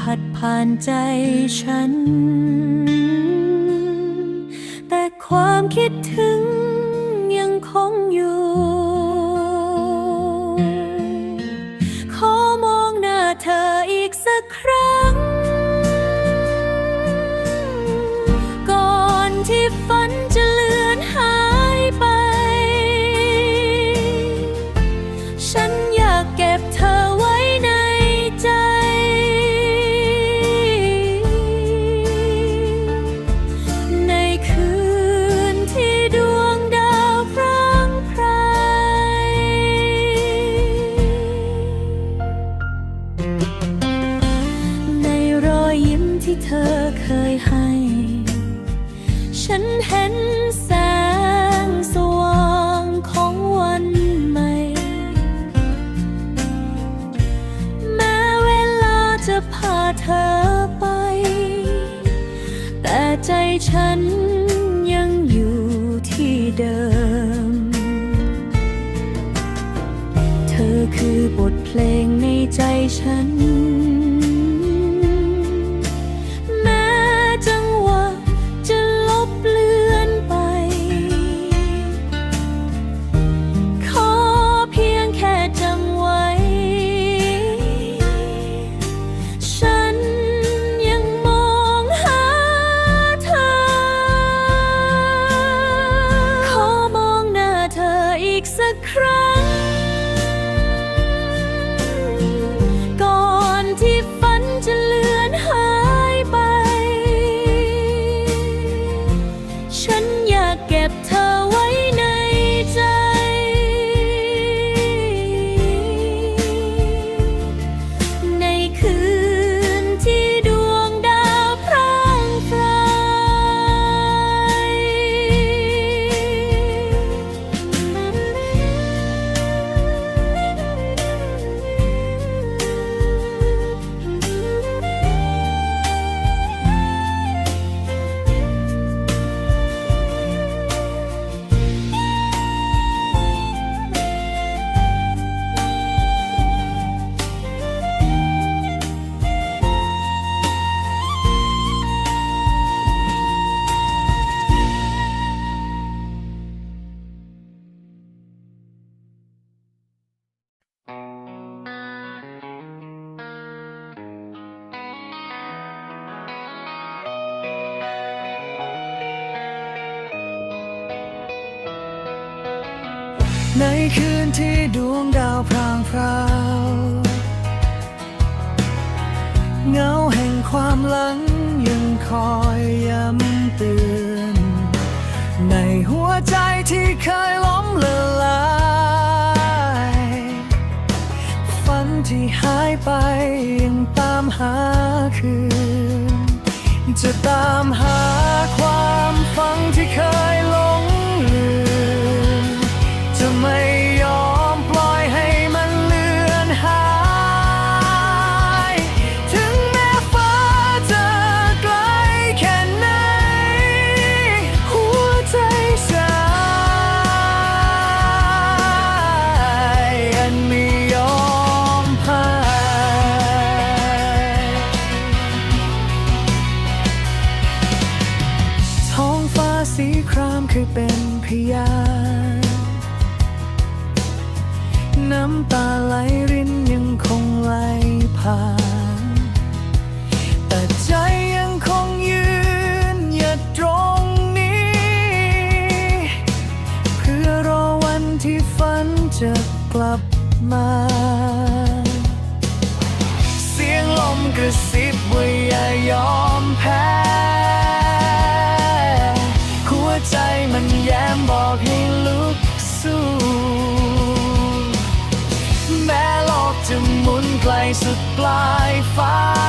ผัดผ่านใจฉัน แต่ความคิดถึง คือบทเพลงในใจฉัน ที่ดวงดาวพรางพราวเงาแห่งความหลังยังคอยย้ำเตือนในหัวใจที่เคยล้มละลายฝันที่หายไปยังตามหาคืน จะตามหาความฝันที่เคยายฟ้า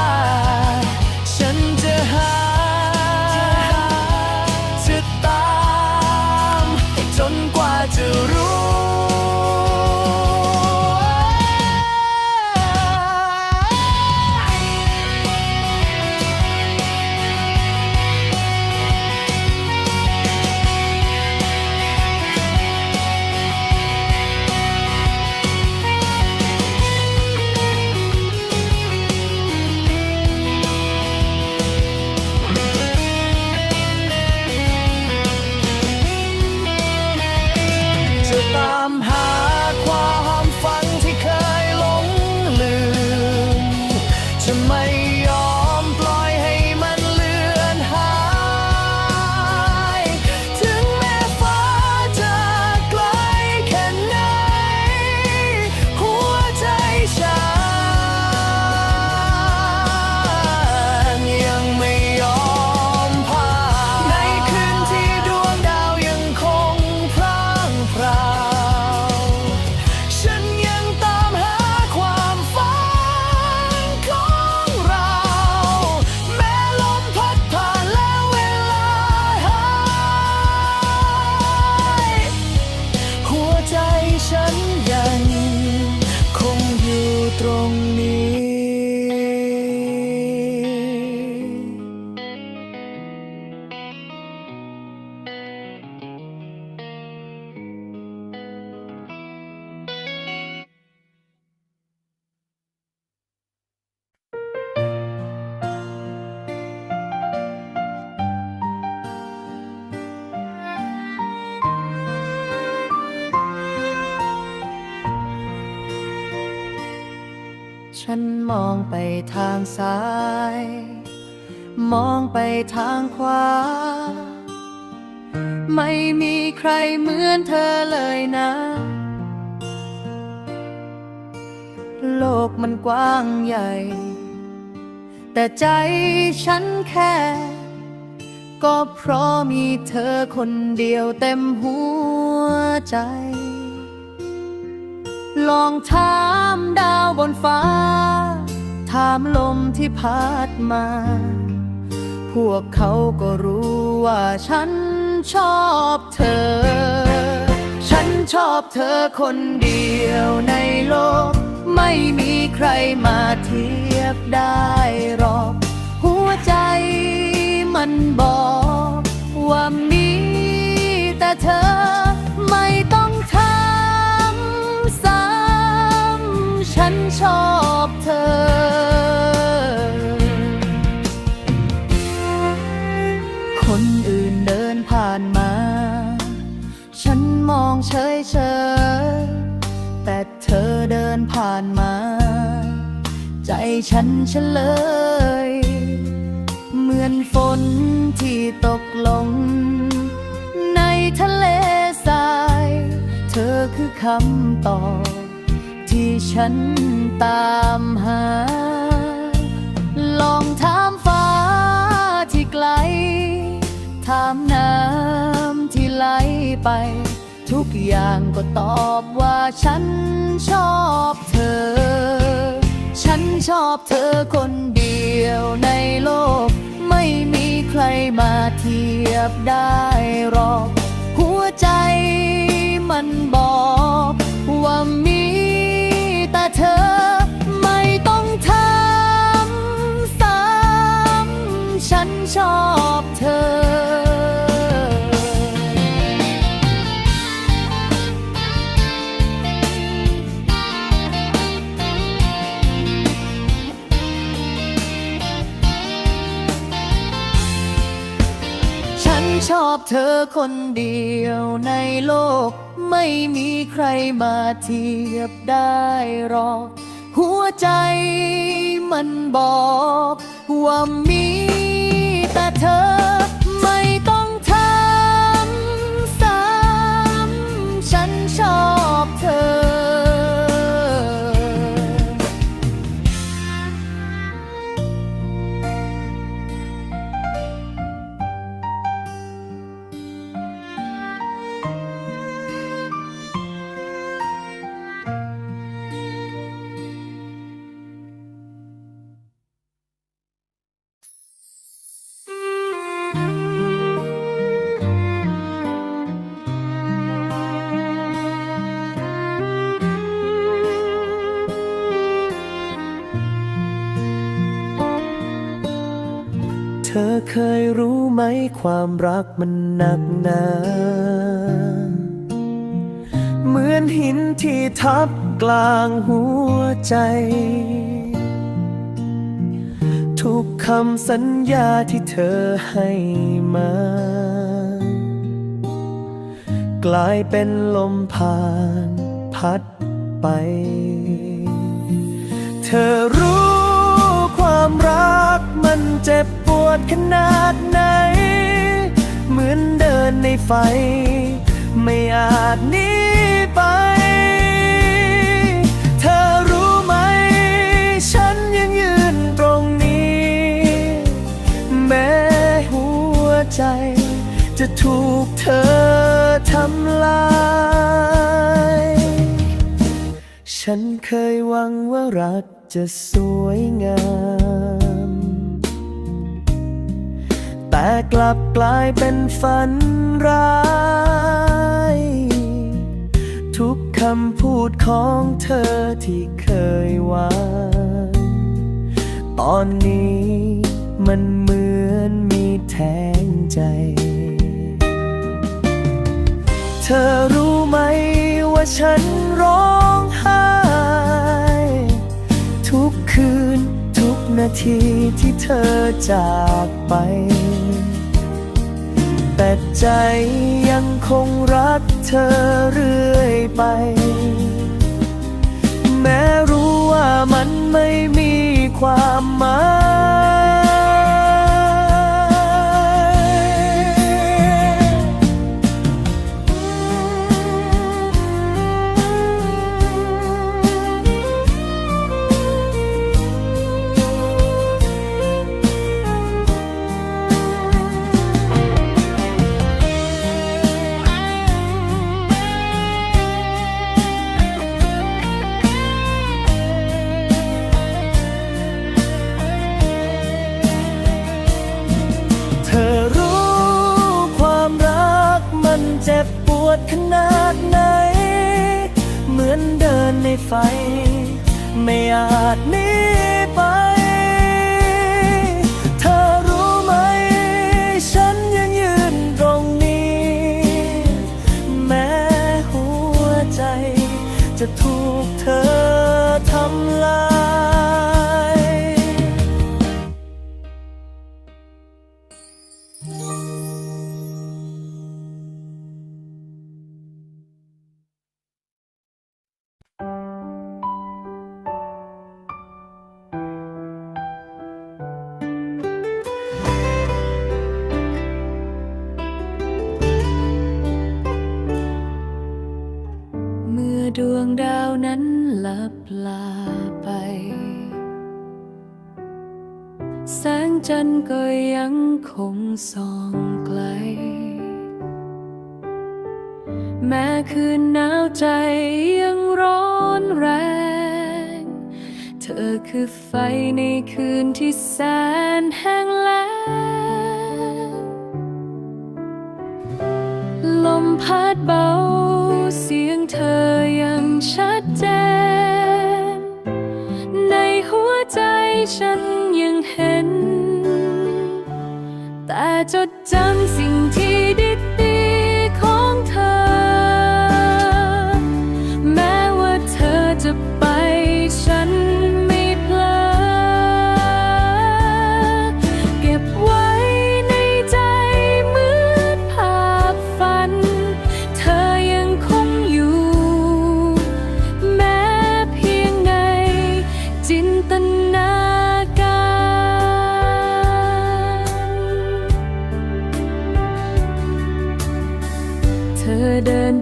ฉันมองไปทางซ้าย มองไปทางขวา ไม่มีใครเหมือนเธอเลยนะ โลกมันกว้างใหญ่ แต่ใจฉันแค่ ก็เพราะมีเธอคนเดียวเต็มหัวใจ ลองถามดาวบนฟ้า ถามลมที่พัดมา พวกเขาก็รู้ว่าฉันชอบเธอ ฉันชอบเธอคนเดียวในโลก ไม่มีใครมาเทียบได้หรอก หัวใจมันบอกว่ามีแต่เธอ ฉันเฉลย เหมือนฝนที่ตกลง ในทะเลทราย เธอคือคำตอบ ที่ฉันตามหา ลองถามฟ้าที่ไกล ถามน้ำที่ไหลไป ทุกอย่างก็ตอบว่าฉันชอบเธอ ฉันชอบเธอคนเดียวในโลก ไม่มีใครมาเทียบได้หรอก หัวใจมันบอกว่ามีแต่เธอไม่ต้องถามซ้ำฉันชอบเธอ เธอคนเดียวในโลก ไม่มีใครมาเทียบได้หรอก หัวใจมันบอก ว่ามีแต่เธอ ความรักมันหนักหนาเหมือนหินที่ทับกลางหัวใจ ทุกคำสัญญาที่เธอให้มา กลายเป็นลมผ่านพัดไป เธอรู้ความรักมันเจ็บปวดขนาดไหน เหมือนเดินในไฟ ไม่อาจหนีไป เธอรู้ไหม ฉันยังยืนตรงนี้ แม้หัวใจ จะถูกเธอทำลาย ฉันเคยหวังว่ารักจะสวยงาม แต่กลับกลายเป็นฝันร้าย ทุกคำพูดของเธอที่เคยหวานตอนนี้มันเหมือนมีแทงใจ เธอรู้ไหมว่าฉันร้องไห้ทุกคืนทุกนาทีที่เธอจากไป แต่ใจยังคงรักเธอเรื่อยไป แม้รู้ว่ามันไม่มีความหมาย วงดาวนั้นลับลาไป แสงจันทร์ก็ยังคงส่องไกล แม้คืนหนาวใจยังร้อนแรง เธอคือไฟในคืนที่แสนแห้งแล้ง ลมพัดเบา เสียงเธอยังชัดเจน ในหัวใจฉันยังเห็น แต่จดจำสิ่งที่ได้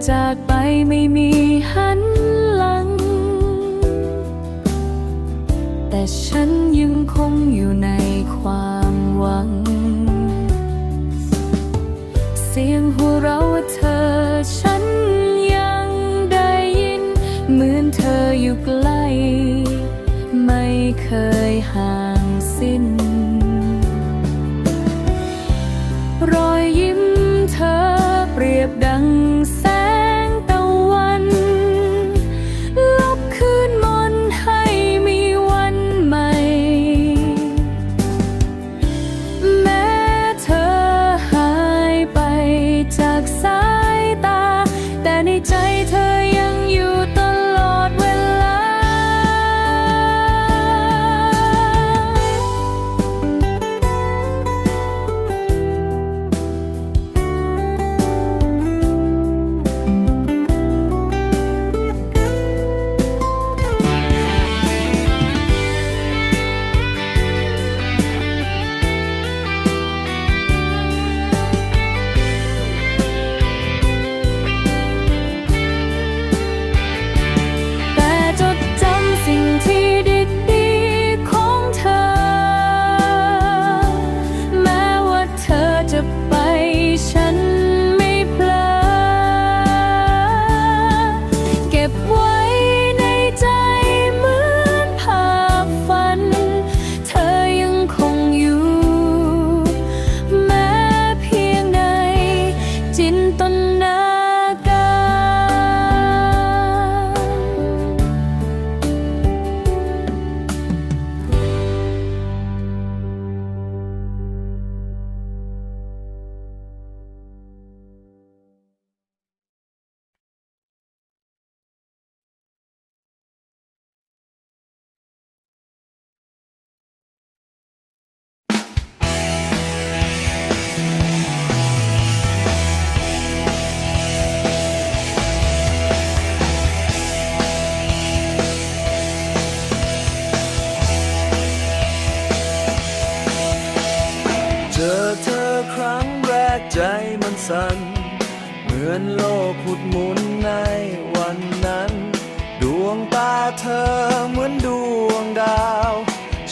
dark ขุดหมุนในวันนั้น ดวงตาเธอเหมือนดวงดาว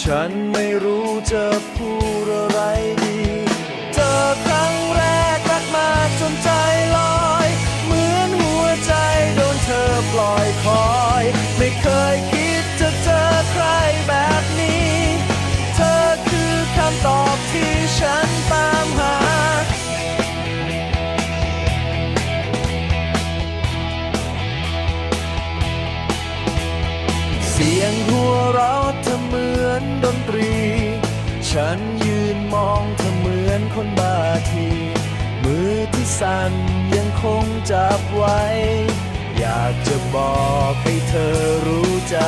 ฉันไม่รู้จะพูดอะไรดี เจอครั้งแรกรักมาจนใจลอย เหมือนหัวใจโดนเธอปล่อยคอย ไม่เคยคิดจะเจอใครแบบนี้ เธอคือคำตอบที่ฉัน ดนตรี ฉันยืนมองเธอเหมือนคนบ้าที มือที่สั่นยังคงจับไว้ อยากจะบอกให้เธอรู้ใจ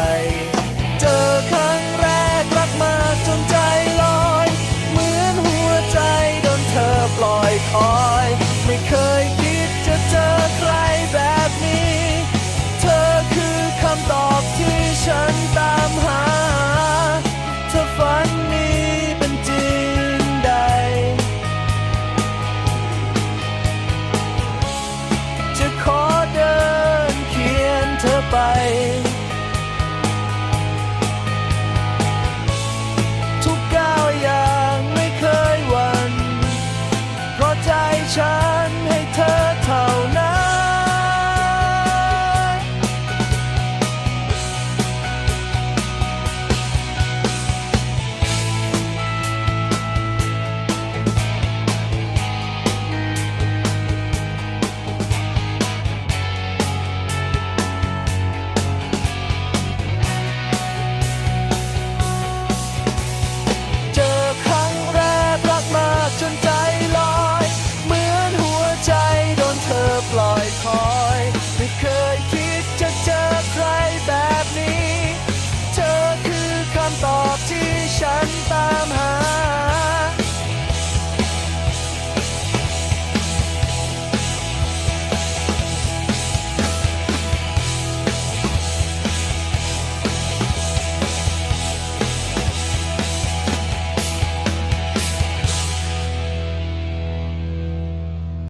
เจอครั้งแรกรักมากจนใจลอย เหมือนหัวใจโดนเธอปล่อยคอย ไม่เคยคิดจะเจอใครแบบนี้ เธอคือคำตอบที่ฉัน